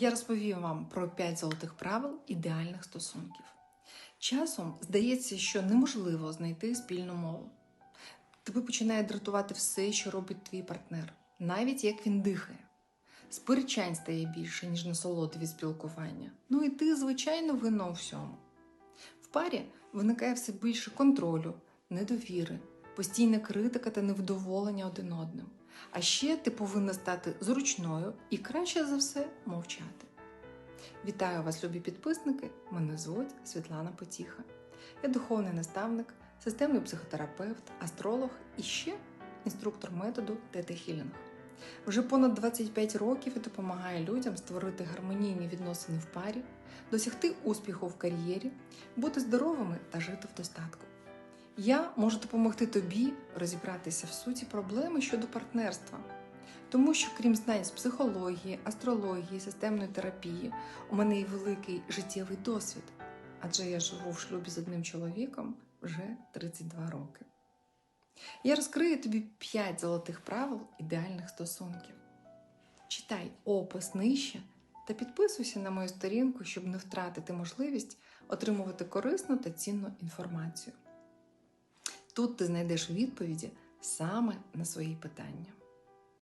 я розповім вам про 5 золотих правил ідеальних стосунків. Часом здається, що неможливо знайти спільну мову. Тебе починає дратувати все, що робить твій партнер, навіть як він дихає. Сперечань стає більше, ніж насолоди від спілкування. Ну і ти, звичайно, винна у всьому. В парі виникає все більше контролю, недовіри, постійна критика та невдоволення один одним. А ще ти повинна стати зручною і краще за все мовчати. Вітаю вас, любі підписники! Мене звуть Світлана Потіха. Я духовний наставник, системний психотерапевт, астролог і ще інструктор методу Тета Хілінг. Вже понад 25 років я допомагаю людям створити гармонійні відносини в парі, досягти успіху в кар'єрі, бути здоровими та жити в достатку. Я можу допомогти тобі розібратися в суті проблеми щодо партнерства. Тому що, крім знань з психології, астрології, системної терапії, у мене є великий життєвий досвід, адже я живу в шлюбі з одним чоловіком вже 32 роки. Я розкрию тобі 5 золотих правил ідеальних стосунків. Читай опис нижче та підписуйся на мою сторінку, щоб не втратити можливість отримувати корисну та цінну інформацію. Тут ти знайдеш відповіді саме на свої питання.